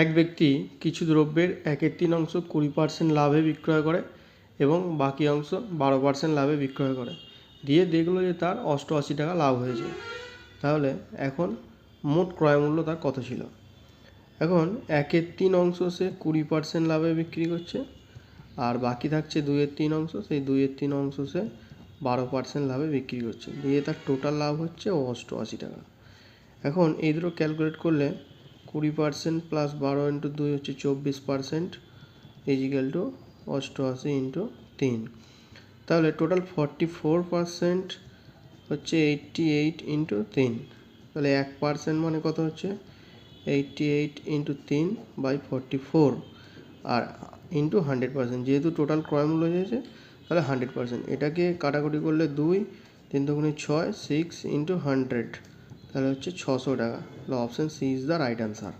এক ব্যক্তি কিছু দ্রব্যের একের তিন অংশ কুড়ি পার্সেন্ট লাভে বিক্রয় করে এবং বাকি অংশ বারো পার্সেন্ট লাভে বিক্রয় করে। দিয়ে দেখল যে তার অষ্টআশি টাকা লাভ হয়েছে। তাহলে এখন মোট ক্রয় মূল্য তার কত ছিল? এখন একের তিন অংশ সে কুড়ি পার্সেন্ট লাভে বিক্রি করছে আর বাকি থাকছে দুইয়ের তিন অংশ, সেই দুইয়ের তিন অংশ সে বারো পার্সেন্ট লাভে বিক্রি করছে। দিয়ে তার টোটাল লাভ হচ্ছে অষ্টআশি টাকা। এখন এই দুটো ক্যালকুলেট করলে কুড়ি পার্সেন্ট প্লাস বারো ইন্টু দুই হচ্ছে চব্বিশ পার্সেন্ট ইজিক্যাল টু অষ্টআশি ইন্টু তিন। তাহলে টোটাল ফর্টি ফোর পার্সেন্ট হচ্ছে এইটটি এইট ইন্টু তিন। তাহলে এক পার্সেন্ট মানে কত হচ্ছে? এইটটি এইট ইন্টু তিন বাই ফর্টি ফোর আর ইন্টু হান্ড্রেড পার্সেন্ট যেহেতু টোটাল ক্রয় মূল্য হয়েছে, তাহলে হান্ড্রেড পার্সেন্ট এটাকে কাটাকুটি করলে দুই, তিন দুগুণে ছয় সিক্স ইন্টু হান্ড্রেড তাহলে হচ্ছে ছশো টাকা। তাহলে option C is the right answer